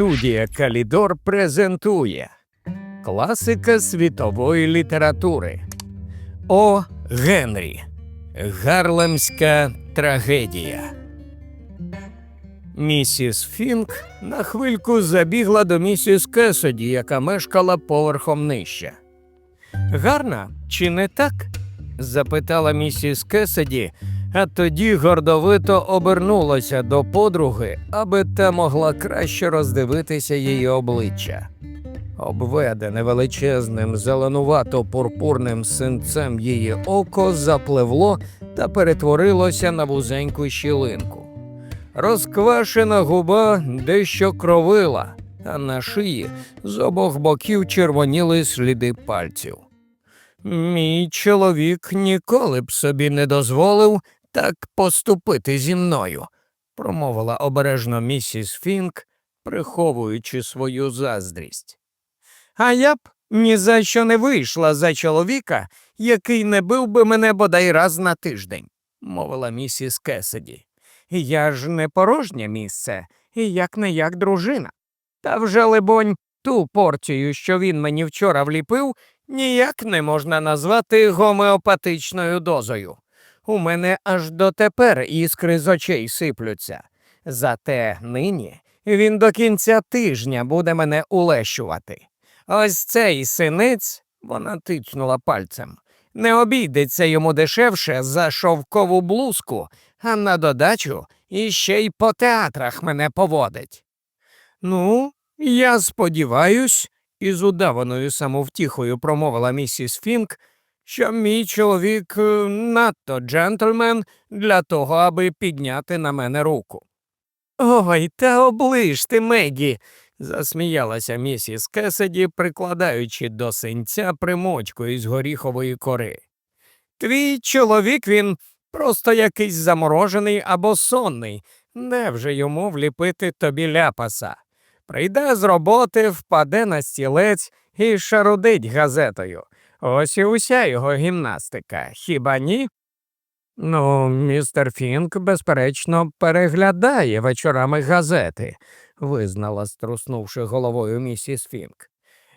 Студія Калідор презентує Класика світової літератури О. Генрі Гарлемська трагедія. Місіс Фінк на хвильку забігла до місіс Кесоді, яка мешкала поверхом нижче. Гарна, чи не так? запитала місіс Кеседі, а тоді гордовито обернулася до подруги, аби та могла краще роздивитися її обличчя. Обведене величезним зеленувато-пурпурним синцем її око запливло та перетворилося на вузеньку щілинку. Розквашена губа дещо кровила, а на шиї з обох боків червоніли сліди пальців. Мій чоловік ніколи б собі не дозволив так поступити зі мною, промовила обережно місіс Фінк, приховуючи свою заздрість. А я б ні за що не вийшла за чоловіка, який не бив би мене бодай раз на тиждень, мовила місіс Кеседі. Я ж не порожнє місце, і як не як дружина. Та вже, либонь, ту порцію, що він мені вчора вліпив, ніяк не можна назвати гомеопатичною дозою. У мене аж дотепер іскри з очей сиплються. Зате нині він до кінця тижня буде мене улещувати. Ось цей синець, вона тичнула пальцем, не обійдеться йому дешевше за шовкову блузку, а на додачу іще й по театрах мене поводить. Ну, я сподіваюсь, із удаваною самовтіхою промовила місіс Фінк, що мій чоловік е, надто джентльмен для того, аби підняти на мене руку. Ой, та оближ ти, Мегі, засміялася місіс Кеседі, прикладаючи до синця примочку із горіхової кори. Твій чоловік він просто якийсь заморожений або сонний. Не вже йому вліпити тобі ляпаса. Прийде з роботи, впаде на стілець і шарудить газетою. Ось і уся його гімнастика, хіба ні? Ну, містер Фінк, безперечно, переглядає вечорами газети, визнала, струснувши головою місіс Фінк.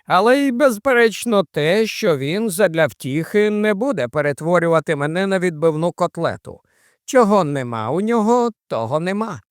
Але й, безперечно, те, що він задля втіхи не буде перетворювати мене на відбивну котлету. Чого нема у нього, того нема.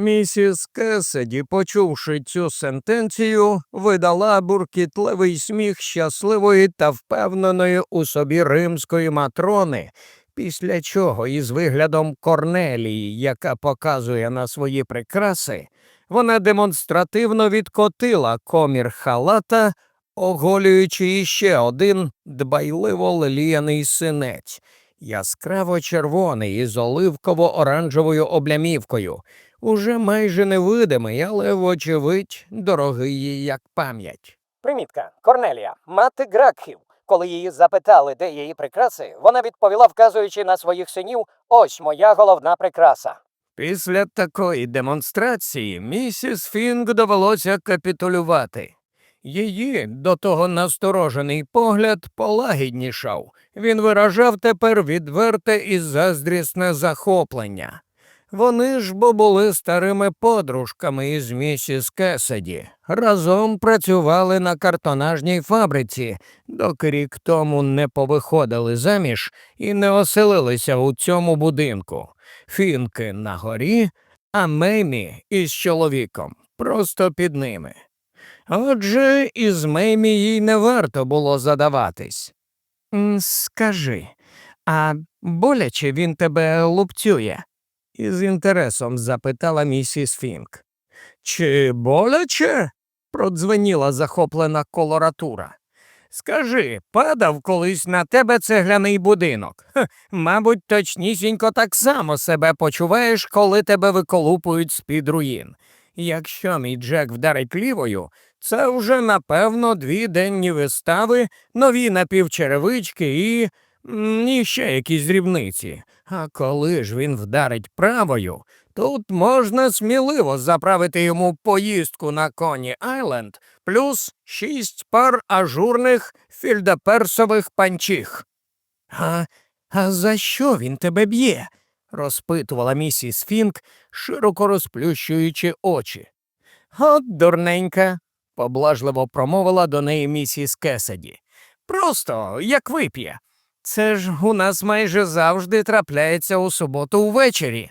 Місіс Кеседі, почувши цю сентенцію, видала буркітливий сміх щасливої та впевненої у собі римської матрони, після чого із виглядом Корнелії, яка показує на свої прикраси, вона демонстративно відкотила комір халата, оголюючи іще один дбайливо леліяний синець, яскраво червоний із оливково-оранжевою облямівкою, уже майже невидимий, але, вочевидь, дорогий їй як пам'ять. Примітка Корнелія, мати Гракхів. Коли її запитали, де її прикраси, вона відповіла, вказуючи на своїх синів: ось моя головна прикраса. Після такої демонстрації місіс Фінк довелося капітулювати. Її до того насторожений погляд полагіднішав. Він виражав тепер відверте і заздрісне захоплення. Вони ж бо були старими подружками із місіс Кеседі. Разом працювали на картонажній фабриці, доки рік тому не повиходили заміж і не оселилися у цьому будинку. Фінки на горі, а Меймі із чоловіком просто під ними. Отже, із Меймі їй не варто було задаватись. Скажи, а боляче він тебе лупцює? Із інтересом запитала місіс Фінк. Чи боляче? продзвеніла захоплена колоратура. Скажи, падав колись на тебе цегляний будинок. Хе, мабуть, точнісінько так само себе почуваєш, коли тебе виколупують з-під руїн. Якщо мій Джек вдарить лівою, це вже напевно дві денні вистави, нові напівчеревички і. і ще якісь дрібниці. А коли ж він вдарить правою, тут можна сміливо заправити йому поїздку на коні Айленд плюс шість пар ажурних фільдеперсових панчіх. А, а за що він тебе б'є? розпитувала місіс Фінк, широко розплющуючи очі. От дурненька, поблажливо промовила до неї місіс Кеседі. Просто як вип'є. Це ж у нас майже завжди трапляється у суботу увечері.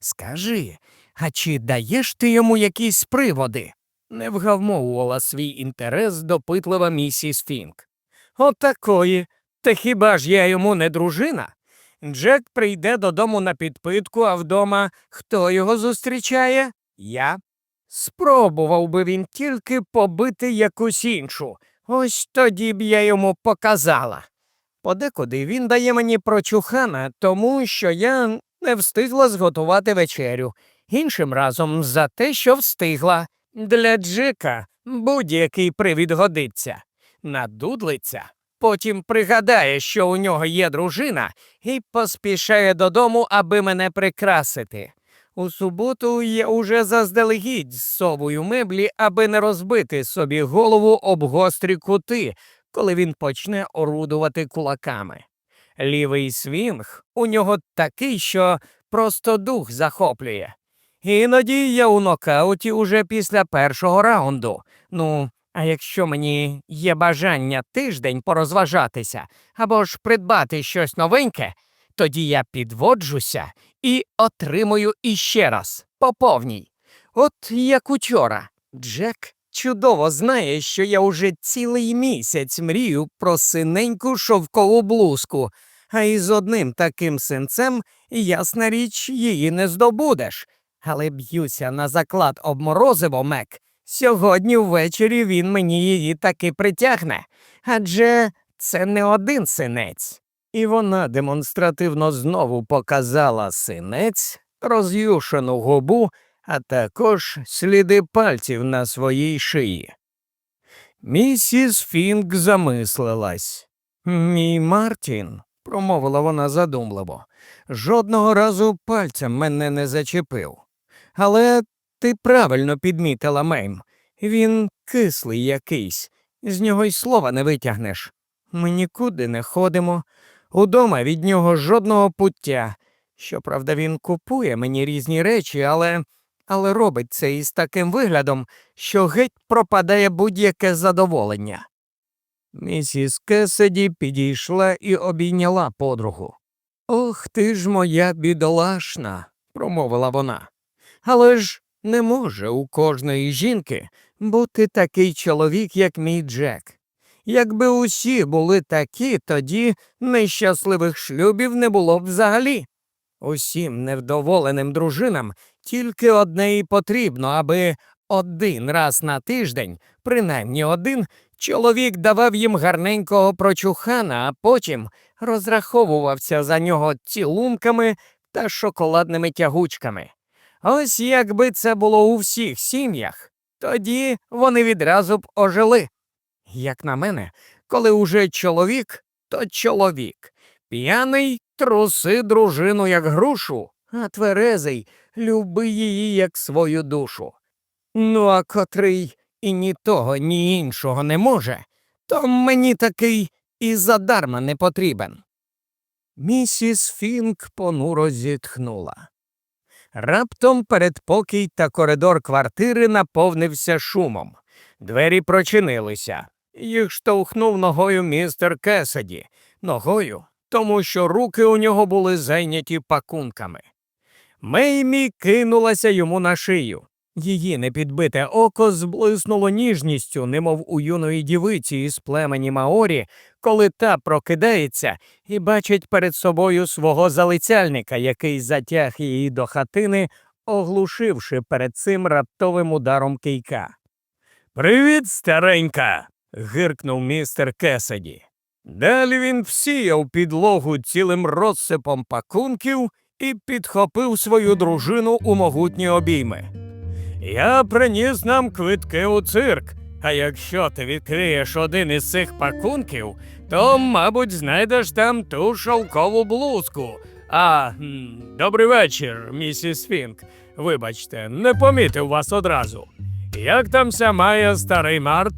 Скажи, а чи даєш ти йому якісь приводи? не вгавмовувала свій інтерес допитлива місіс Фінк. Отакої. Та хіба ж я йому не дружина? Джек прийде додому на підпитку, а вдома хто його зустрічає? Я. Спробував би він тільки побити якусь іншу. Ось тоді б я йому показала. Подекуди він дає мені прочухана, тому що я не встигла зготувати вечерю. Іншим разом за те, що встигла. Для Джека будь-який привід годиться. Надудлиться, потім пригадає, що у нього є дружина, і поспішає додому, аби мене прикрасити. У суботу я уже заздалегідь зсовую меблі, аби не розбити собі голову об гострі кути, коли він почне орудувати кулаками. Лівий свінг у нього такий, що просто дух захоплює. Іноді я у нокауті уже після першого раунду. Ну, а якщо мені є бажання тиждень порозважатися або ж придбати щось новеньке, тоді я підводжуся і отримую іще раз по повній. От як учора. Джек чудово знає, що я уже цілий місяць мрію про синеньку шовкову блузку, а із одним таким синцем, ясна річ, її не здобудеш. Але б'юся на заклад обморозиво, Мек. Сьогодні ввечері він мені її таки притягне. Адже це не один синець. І вона демонстративно знову показала синець, роз'юшену губу, а також сліди пальців на своїй шиї. Місіс Фінк замислилась. Мій Мартін, промовила вона задумливо, жодного разу пальцем мене не зачепив. Але ти правильно підмітила, Мейм. Він кислий якийсь, з нього й слова не витягнеш. Ми нікуди не ходимо. Удома від нього жодного пуття. Щоправда, він купує мені різні речі, але, але робить це із таким виглядом, що геть пропадає будь-яке задоволення. Місіс Кеседі підійшла і обійняла подругу. Ох ти ж моя бідолашна, промовила вона. Але ж не може у кожної жінки бути такий чоловік, як мій Джек. Якби усі були такі, тоді нещасливих шлюбів не було б взагалі. Усім невдоволеним дружинам тільки одне і потрібно, аби один раз на тиждень, принаймні один, чоловік давав їм гарненького прочухана, а потім розраховувався за нього цілунками та шоколадними тягучками. Ось якби це було у всіх сім'ях, тоді вони відразу б ожили. Як на мене, коли уже чоловік, то чоловік. П'яний труси дружину як грушу, а тверезий люби її як свою душу. Ну, а котрий і ні того, ні іншого не може, то мені такий і задарма не потрібен. Місіс Фінк понуро зітхнула. Раптом передпокій та коридор квартири наповнився шумом. Двері прочинилися. Їх штовхнув ногою містер Кеседі. Ногою, тому що руки у нього були зайняті пакунками. Меймі кинулася йому на шию. Її непідбите око зблиснуло ніжністю, немов у юної дівиці із племені Маорі, коли та прокидається і бачить перед собою свого залицяльника, який затяг її до хатини, оглушивши перед цим раптовим ударом кийка. Привіт, старенька. гиркнув містер Кеседі. Далі він всіяв підлогу цілим розсипом пакунків і підхопив свою дружину у могутні обійми. Я приніс нам квитки у цирк. А якщо ти відкриєш один із цих пакунків, то, мабуть, знайдеш там ту шовкову блузку. А, добрий вечір, місіс Фінк. Вибачте, не помітив вас одразу. Як там ся має старий Март?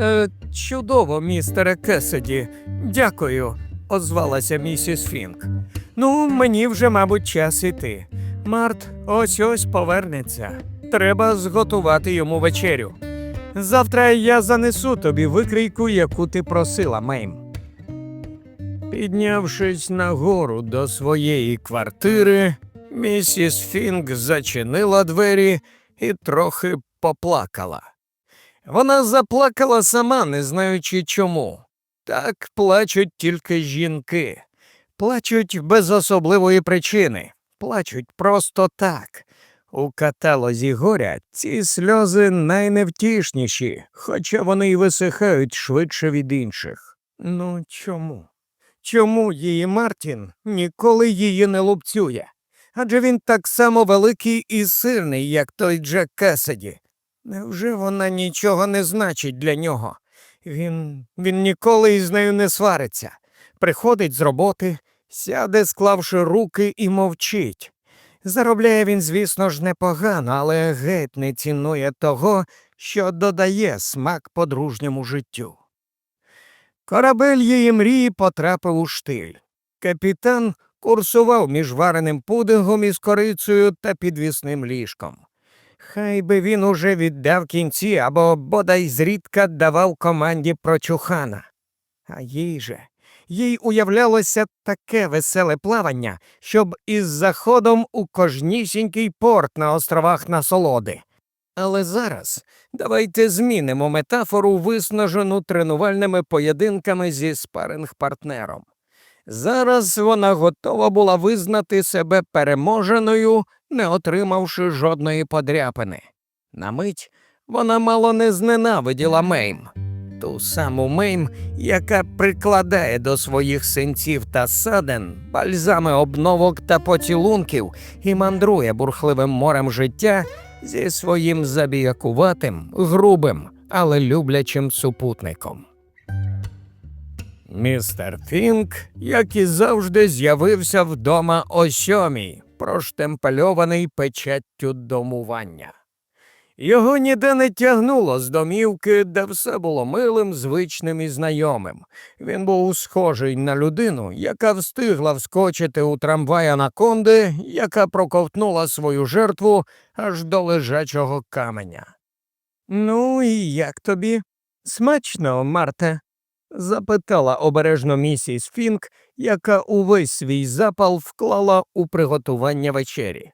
Е, чудово, містере Кеседі. Дякую, озвалася місіс Фінк. Ну, мені вже, мабуть, час іти. Март ось ось повернеться. Треба зготувати йому вечерю. Завтра я занесу тобі викрійку, яку ти просила, Мейм. Піднявшись нагору до своєї квартири, місіс Фінк зачинила двері і трохи поплакала. Вона заплакала сама, не знаючи чому. Так плачуть тільки жінки, плачуть без особливої причини, плачуть просто так. У каталозі горя ці сльози найневтішніші, хоча вони й висихають швидше від інших. Ну чому? Чому її Мартін ніколи її не лупцює? Адже він так само великий і сильний, як той Джек Кеседі. Невже вона нічого не значить для нього? Він, він ніколи із нею не свариться. Приходить з роботи, сяде, склавши руки, і мовчить. Заробляє він, звісно ж, непогано, але геть не цінує того, що додає смак подружньому життю. Корабель її мрії потрапив у штиль. Капітан курсував між вареним пудингом із корицею та підвісним ліжком. Хай би він уже віддав кінці або бодай зрідка давав команді про чухана. А їй же, їй уявлялося таке веселе плавання, щоб із заходом у кожнісінький порт на островах насолоди. Але зараз давайте змінимо метафору, виснажену тренувальними поєдинками зі спаринг-партнером. Зараз вона готова була визнати себе переможеною, не отримавши жодної подряпини. На мить вона мало не зненавиділа Мейм, ту саму Мейм, яка прикладає до своїх синців та саден бальзами обновок та поцілунків і мандрує бурхливим морем життя зі своїм забіякуватим, грубим, але люблячим супутником. Містер Фінк, як і завжди, з'явився вдома о сьомій, проштемпельований печаттю домування. Його ніде не тягнуло з домівки, де все було милим, звичним і знайомим. Він був схожий на людину, яка встигла вскочити у трамвай анаконди, яка проковтнула свою жертву аж до лежачого каменя. Ну і як тобі? Смачно, Марте? запитала обережно місіс Фінк, яка увесь свій запал вклала у приготування вечері.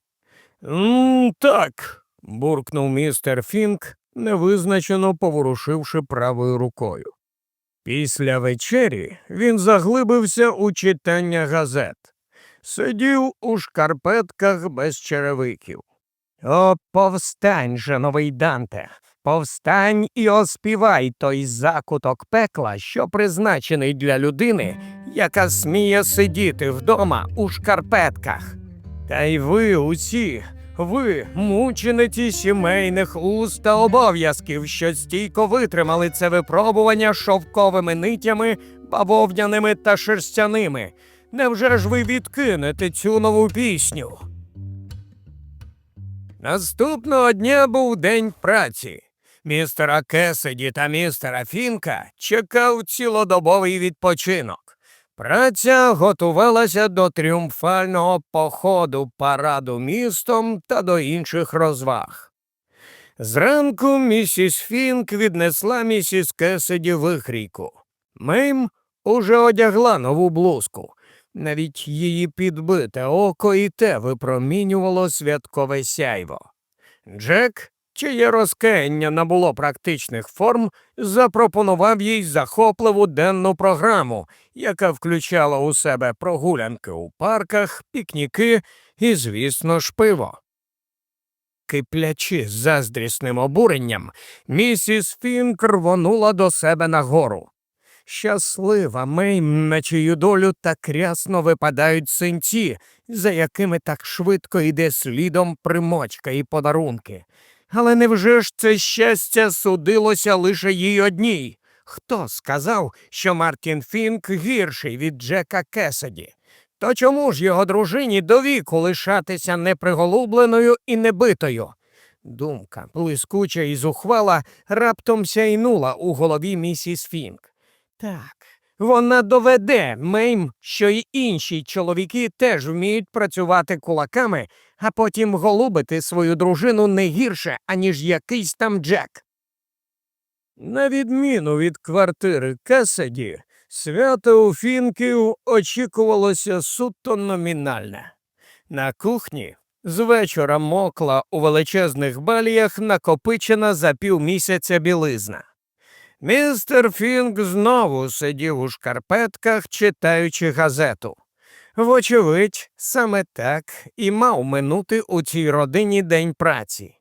«М, так, буркнув містер Фінк, невизначено поворушивши правою рукою. Після вечері він заглибився у читання газет. Сидів у шкарпетках без черевиків. О, повстань же, новий Данте, повстань і оспівай той закуток пекла, що призначений для людини, яка сміє сидіти вдома у шкарпетках. Та й ви усі, ви, мучениці сімейних уст та обов'язків, що стійко витримали це випробування шовковими нитями, бавовняними та шерстяними. Невже ж ви відкинете цю нову пісню? Наступного дня був день праці. Містера Кеседі та містера Фінка чекав цілодобовий відпочинок. Праця готувалася до тріумфального походу параду містом та до інших розваг. Зранку місіс Фінк віднесла місіс Кеседі вихрійку. Мейм уже одягла нову блузку. Навіть її підбите око і те випромінювало святкове сяйво. Джек, чиє розкаяння набуло практичних форм, запропонував їй захопливу денну програму, яка включала у себе прогулянки у парках, пікніки і, звісно ж, пиво. Киплячи заздрісним обуренням, місіс Фінк рвонула до себе нагору. Щаслива Мейм, на чию долю так рясно випадають синці, за якими так швидко йде слідом примочка і подарунки. Але невже ж це щастя судилося лише їй одній? Хто сказав, що Мартін Фінк гірший від Джека Кеседі? То чому ж його дружині до віку лишатися неприголубленою і небитою? Думка, блискуча і зухвала, раптом сяйнула у голові місіс Фінк. Так, Вона доведе Мейм, що й інші чоловіки теж вміють працювати кулаками, а потім голубити свою дружину не гірше, аніж якийсь там Джек. На відміну від квартири Кеседі, свято у Фінків очікувалося суто номінальне. На кухні з вечора мокла у величезних баліях накопичена за півмісяця білизна. Містер Фінк знову сидів у шкарпетках, читаючи газету. Вочевидь, саме так і мав минути у цій родині день праці.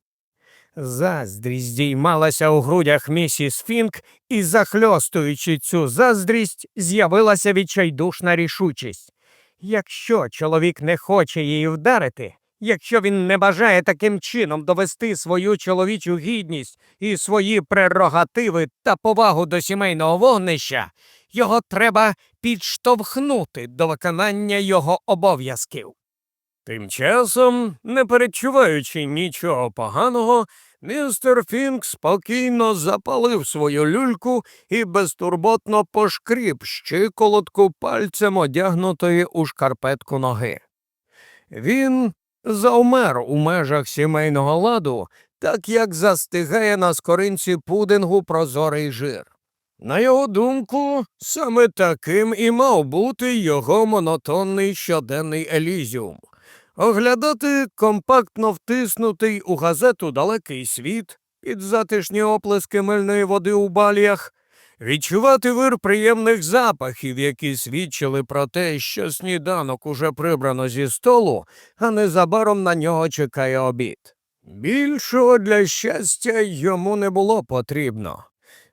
Заздрість здіймалася у грудях місіс Фінк, і, захльостуючи цю заздрість, з'явилася відчайдушна рішучість. Якщо чоловік не хоче її вдарити, якщо він не бажає таким чином довести свою чоловічу гідність і свої прерогативи та повагу до сімейного вогнища, його треба підштовхнути до виконання його обов'язків. Тим часом, не перечуваючи нічого поганого, містер Фінк спокійно запалив свою люльку і безтурботно пошкріб щиколотку пальцем одягнутої у шкарпетку ноги. Він завмер у межах сімейного ладу, так як застигає на скоринці пудингу прозорий жир. На його думку, саме таким і мав бути його монотонний щоденний елізіум. Оглядати компактно втиснутий у газету далекий світ під затишні оплески мильної води у баліях, відчувати вир приємних запахів, які свідчили про те, що сніданок уже прибрано зі столу, а незабаром на нього чекає обід. Більшого для щастя йому не було потрібно.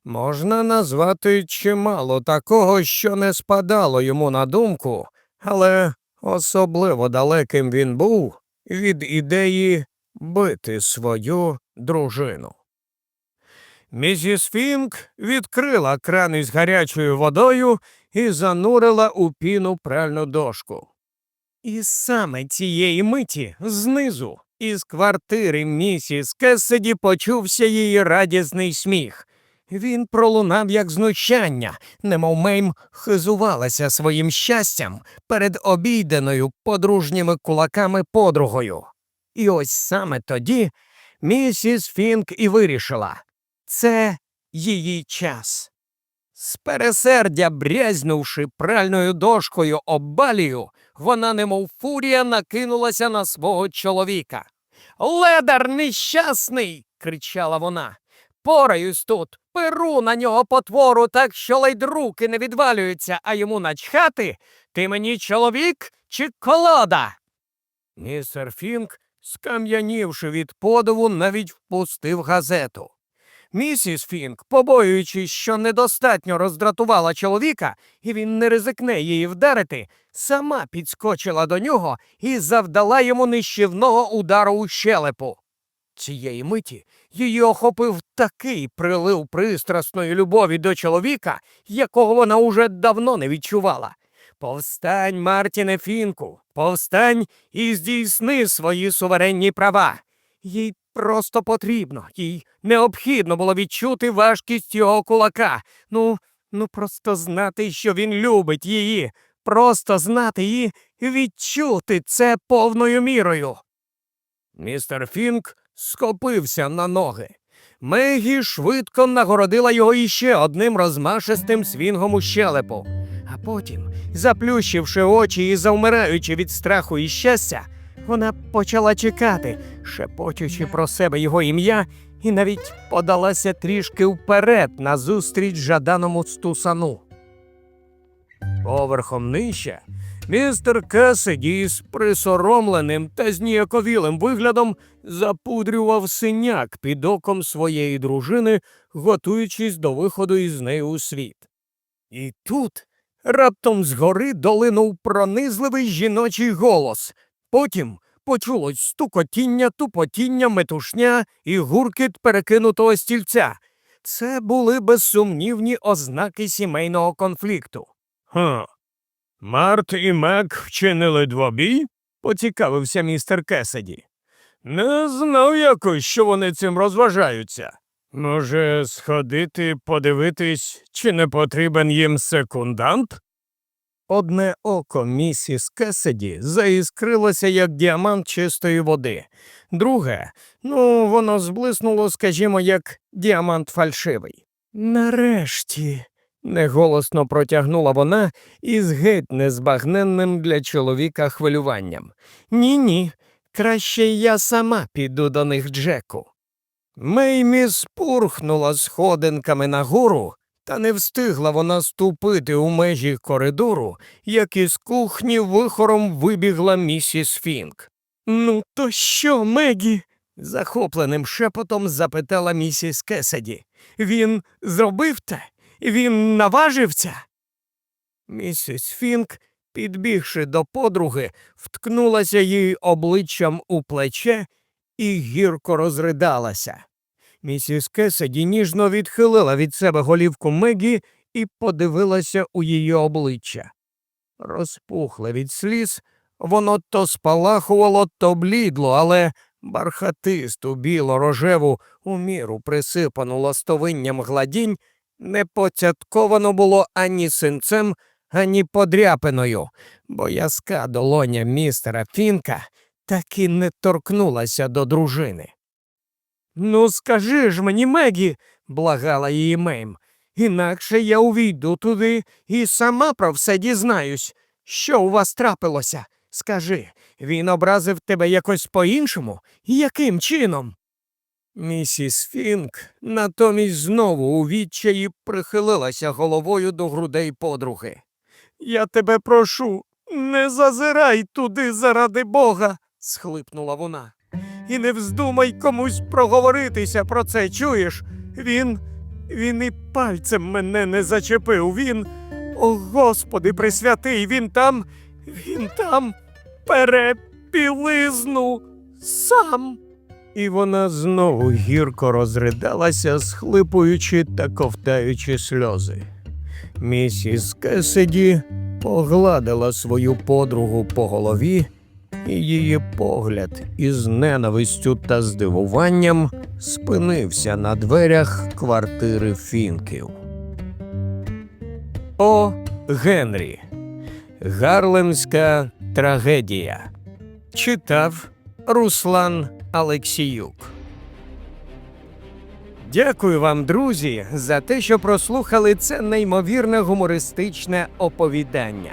Можна назвати чимало такого, що не спадало йому на думку, але особливо далеким він був від ідеї бити свою дружину. Місіс Фінк відкрила кран із гарячою водою і занурила у піну пральну дошку. І саме цієї миті знизу, із квартири місіс Кеседі почувся її радісний сміх. Він пролунав як знущання, немов Мейм хизувалася своїм щастям перед обійденою подружніми кулаками подругою. І ось саме тоді місіс Фінк і вирішила це її час. З пересердя брязнувши пральною дошкою об балію, вона, немов фурія, накинулася на свого чоловіка. Ледар нещасний. кричала вона. Пораюсь тут, перу на нього потвору так, що ледь руки не відвалюються, а йому начхати. Ти мені чоловік чи колода? Містер Фінк, скам'янівши від подиву, навіть впустив газету. Місіс Фінк, побоюючись, що недостатньо роздратувала чоловіка, і він не ризикне її вдарити, сама підскочила до нього і завдала йому нищівного удару у щелепу. Цієї миті її охопив такий прилив пристрасної любові до чоловіка, якого вона уже давно не відчувала. Повстань, Мартіне Фінку, повстань і здійсни свої суверенні права. Їй просто потрібно, їй необхідно було відчути важкість його кулака. Ну, ну просто знати, що він любить її, просто знати і відчути це повною мірою. Містер Фінк скопився на ноги. Мегі швидко нагородила його іще одним розмашистим свінгом у щелепу. А потім, заплющивши очі і завмираючи від страху і щастя, вона почала чекати, шепочучи про себе його ім'я, і навіть подалася трішки вперед назустріч жаданому стусану. Поверхом нижче містер Кеседі з присоромленим та зніяковілим виглядом запудрював синяк під оком своєї дружини, готуючись до виходу із нею у світ. І тут раптом згори долинув пронизливий жіночий голос. Потім почулось стукотіння, тупотіння, метушня і гуркіт перекинутого стільця. Це були безсумнівні ознаки сімейного конфлікту. Ха. Март і Мек вчинили двобій? поцікавився містер Кеседі. Не знав якось, що вони цим розважаються. Може, сходити подивитись, чи не потрібен їм секундант? Одне око місіс Кеседі заіскрилося, як діамант чистої води. Друге, ну, воно зблиснуло, скажімо, як діамант фальшивий. Нарешті. неголосно протягнула вона із геть незбагненним для чоловіка хвилюванням. Ні, ні, краще я сама піду до них Джеку. Меймі спурхнула сходинками нагору, та не встигла вона ступити у межі коридору, як із кухні вихором вибігла місіс Фінк. Ну, то що, Мегі? захопленим шепотом запитала місіс Кеседі. Він зробив те? Він наважився? Місіс Фінк, підбігши до подруги, вткнулася їй обличчям у плече і гірко розридалася. Місіс Кеседі ніжно відхилила від себе голівку Мегі і подивилася у її обличчя. Розпухле від сліз, воно то спалахувало, то блідло, але бархатисту біло-рожеву у міру присипану ластовинням гладінь не поцятковано було ані синцем, ані подряпиною, бо яска долоня містера Фінка так і не торкнулася до дружини. Ну, скажи ж мені, Мегі, благала її Мейм, інакше я увійду туди і сама про все дізнаюсь. Що у вас трапилося? Скажи, він образив тебе якось по-іншому? Яким чином? Місіс Фінк натомість знову у відчаї прихилилася головою до грудей подруги. Я тебе прошу, не зазирай туди заради Бога, схлипнула вона. І не вздумай комусь проговоритися про це, чуєш? Він. він і пальцем мене не зачепив. Він. О, Господи, присвятий, він там. Він там перепілизну сам. І вона знову гірко розридалася, схлипуючи та ковтаючи сльози. Місіс Кеседі погладила свою подругу по голові, її погляд із ненавистю та здивуванням спинився на дверях квартири Фінків. О. Генрі. Гарлемська трагедія. Читав Руслан Алексіюк. Дякую вам, друзі, за те, що прослухали це неймовірне гумористичне оповідання.